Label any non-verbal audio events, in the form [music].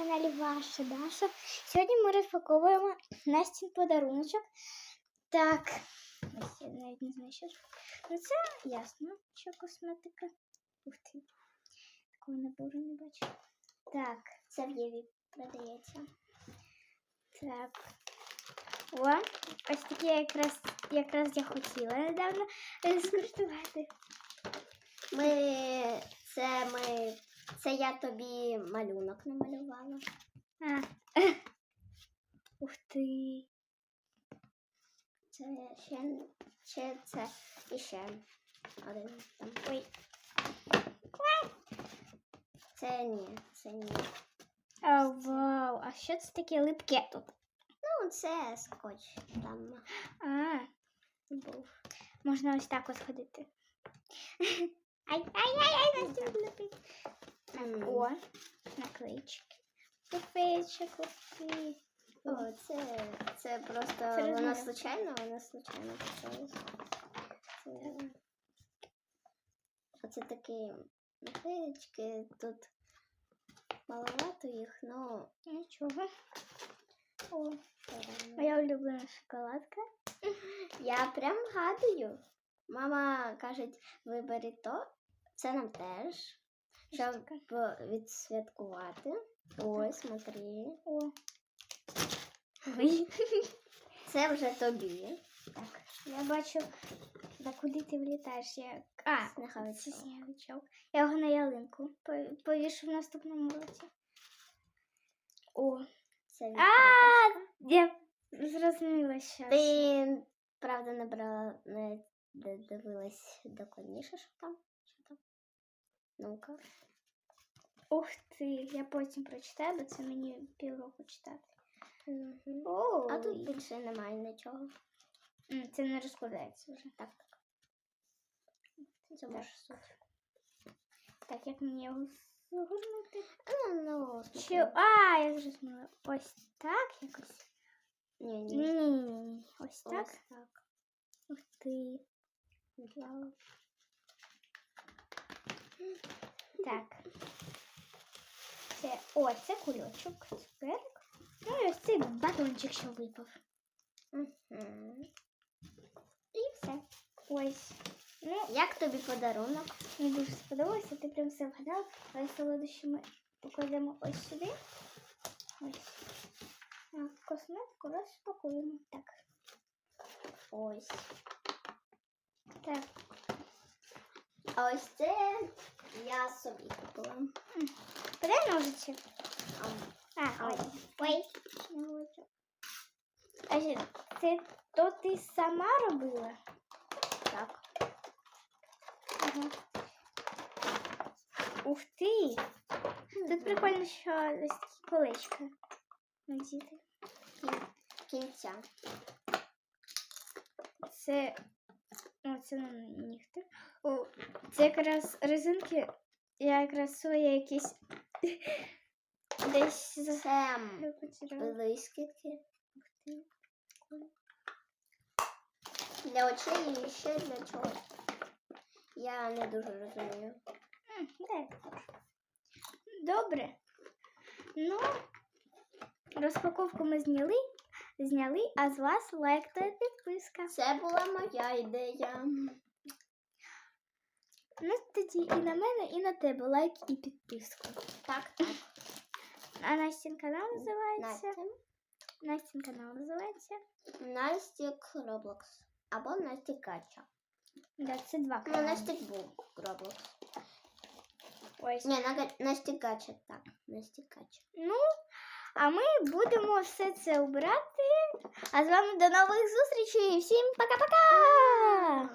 каналі Ваша Даша. Сьогодні ми розпаковуємо Настін подаруночок. Так, ось я навіть не знаю, що. Ну це ясно, що косметика. Ух ти. Такого набору не бачу. Так, це в Єві продається. Так. О, ось таке якраз, якраз я хотіла недавно е, скуштувати. Ми це ми. Це я тобі малюнок намалювала. А. Ух ти. Це ще, ще це і ще один там. Ой. Це ні, це ні. А, вау, а що це таке липке тут? Ну, це скотч там А, був. можна ось так ось ходити. Ай, ай, ай, ай, Настя влепить. М. О, наклеїчки. Купечок, купи. О, це, це просто Це розмір. случайно, воно случайно почалось. Це, оце такі наклеїчки, тут маловато їх, ну Нічого. О, моя улюблена шоколадка. Я прям гадую. Мама каже, вибери то, це нам теж. Щоб відсвяткувати. Ось, смотри. О. Ой. [laughs] Це вже тобі. Так, я бачу, да куди ти влітаєш? Я... А, це Сніговичок. Я його на ялинку повішу в наступному році. О, Це від а, я зрозуміла що. Ти, правда, не брала, не дивилась докладніше, що там? Ну-ка. Ух ти, я потім прочитаю, бо це мені півроку читати. О, А тут більше немає нічого. це не розкладається вже. Так, так. Це може суть. Так, як мені його загорнути? Ну, ну, Чи... А, я зрозуміла. Ось так якось. Ні, ні. Ні, ось так. Ось так. Ух ти. Вау. Так. Це, о, це кульочок, цукерок. Ну і ось цей батончик, що випав. Мгм. І все. Ось. Ну, Як тобі подарунок? мені дуже сподобалося, ти прям все вгадав. Але солодощі ми покладемо ось сюди. Ось. А косметику розпакуємо. Так. Ось. Так. Ось це я собі купила. Подай ножиці. А, Ой. ой. А ще це то ти сама робила? Так. Ага. Ух ти! Тут прикольно, що ось такі колечка надіти. Кін- Кінця. Це. О, це на нігти. О, це якраз резинки. Я якраз своє якісь [laughs] десь за Це блискітки. Для очей і ще для чого. Я не дуже розумію. Добре. Ну, розпаковку ми зняли, зняли, а з вас лайк та підписка. Це була моя ідея. Ну, тоді і на мене, і на тебе лайк і підписку. Так, так. А Настін канал називається. Настя. Настін канал називається. Настік Роблокс. Або Настік Кача. Да, це два Ну, канали. Настік був Роблокс. Ось. Ні, на- Настік Кача, так. Настік Кача. Ну, а ми будемо все це обирати. А з вами до нових зустрічей. Всім пока-пока!